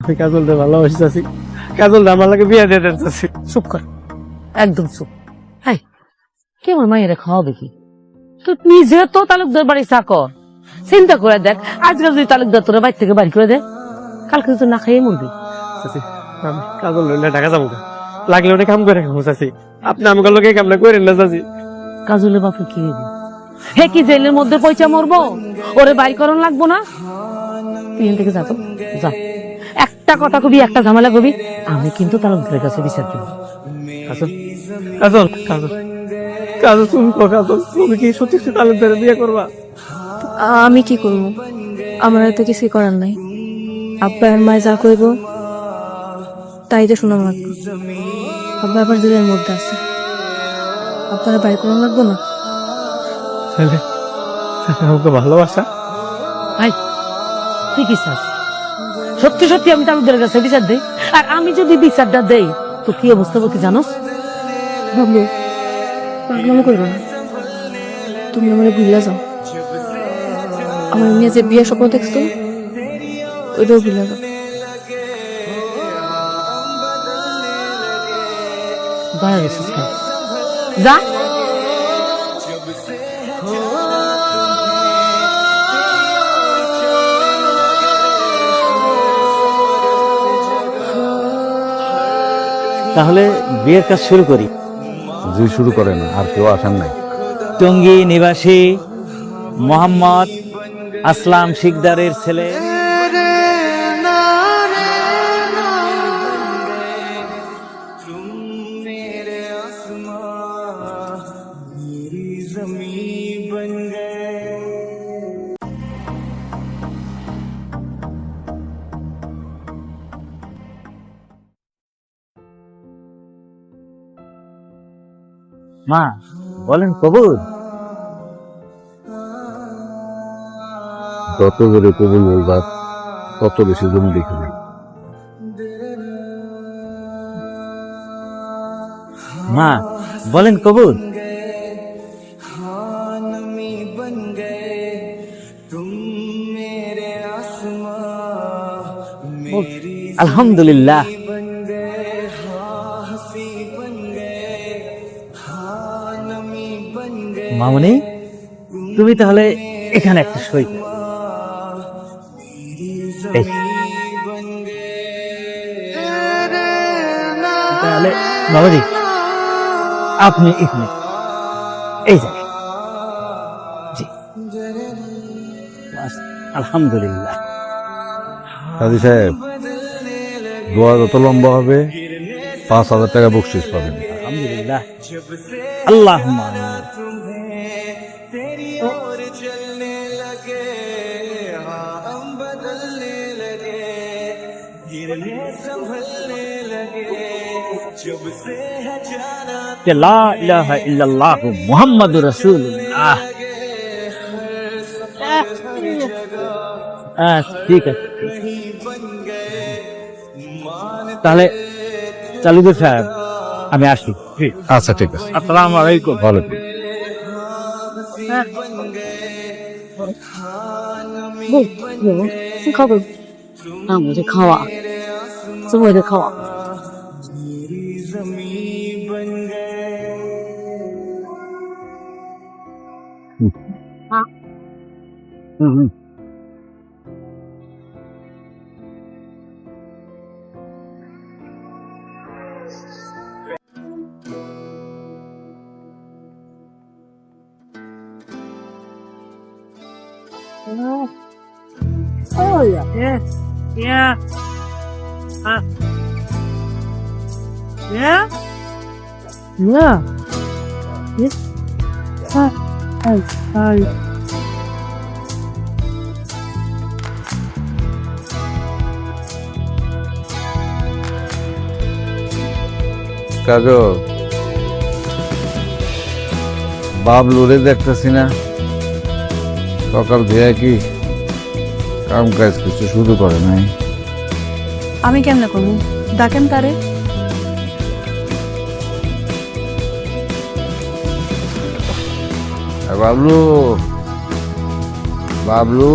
আমি কাজলটা ভালোবাসি চাচি। কাজলটা আমার লাগে বিয়ে দিয়ে দেন চাচি। চুপ কর। একদম চুপ। হাই কে আমার মায়ের খাওয়াবে কি? তুই নিজে তো তালুকদার বাড়ি চাকর চিন্তা করে দেখ আজকাল যদি তালুকদার তোরা বাড়ি থেকে বাড়ি করে দে কালকে তুই না খাইয়ে মরবি। আমি কাজল লইলে ঢাকা যাব লাগলে ওটা কাম করে খাব চাচি। আপনি আমাকে লোকে কামটা করেন না চাচি। কাজলের বাপে কি হে কি জেলের মধ্যে পয়সা মরবো? ওরে বাই করন লাগবো না? থেকে যা তো যা। একটা কথা কবি একটা ঝামেলা কবি। আমি কিন্তু তালুকদারের কাছে বিচার দেবো কাজল কাজল কাজল কাজল তুমি কো কাজল তুমি কি সত্যি সত্যি তালুকদারে বিয়ে করবা? আমি কি করব? আমার তো কিছু করার নাই। আব্বা আর মায় যা কইব তাই তো শোনা লাগবে। আব্বা আবার জেলের মধ্যে আছে। আপনারা বাড়ি করানো লাগবো না? ছেলে ছেলে আমাকে ভালোবাসা? ভাই তুই কি চাস? সত্যি সত্যি আমি তালুকদারের কাছে বিচার দেই। আর আমি যদি বিচারটা দেই তো কি অবস্থা হবে কি জানোস? বাবু পাগলামো করব না। তুমি আমার ভুলে যাও। আমার নিয়ে যে বিয়ের স্বপ্ন দেখছ ওইটাও ভুলে যাও। দয়া গেছিস? যা। তাহলে বিয়ের কাজ শুরু করি। জি শুরু করেন আর কেউ আসার নাই। টঙ্গী নিবাসী মোহাম্মদ আসলাম শিকদারের ছেলে। মা বলেন কবুল। তত করে কবুল বলবা তত বেশি জমি দেখে নেই মা বলেন কবুল। আলহামদুলিল্লাহ। মামনি, তুমি তাহলে এখানে একটা সই তাহলে বাবাজি, আপনি এখানে। এই জায়গায় জি। আলহামদুলিল্লাহ। কাজী সাহেব দোয়া যত লম্বা হবে, পাঁচ হাজার টাকা বকশিস পাবেন। আলহামদুলিল্লাহ আল্লাহ লা ইলাহা ইল্লাল্লাহ মুহাম্মাদুর রাসূলুল্লাহ আহ, ঠিক আছে তাহলে চালুদের সাহেব আমি আসি আচ্ছা ঠিক আছে আসসালামু আলাইকুম ভালো খবর আমাদের খাওয়া তোমাদের খাওয়া হুম হুম Oh yeah. Yeah. Yeah. Uh. Yeah. Yeah. Yes. Hi. Hi. Hi. কাজল বাবলুরে দেখতেছি না সকাল থেকে কি কাম কাজ কিছু শুরু করে নাই? আমি কেমনে করব? ডাকেন তারে বাবলু। বাবলু।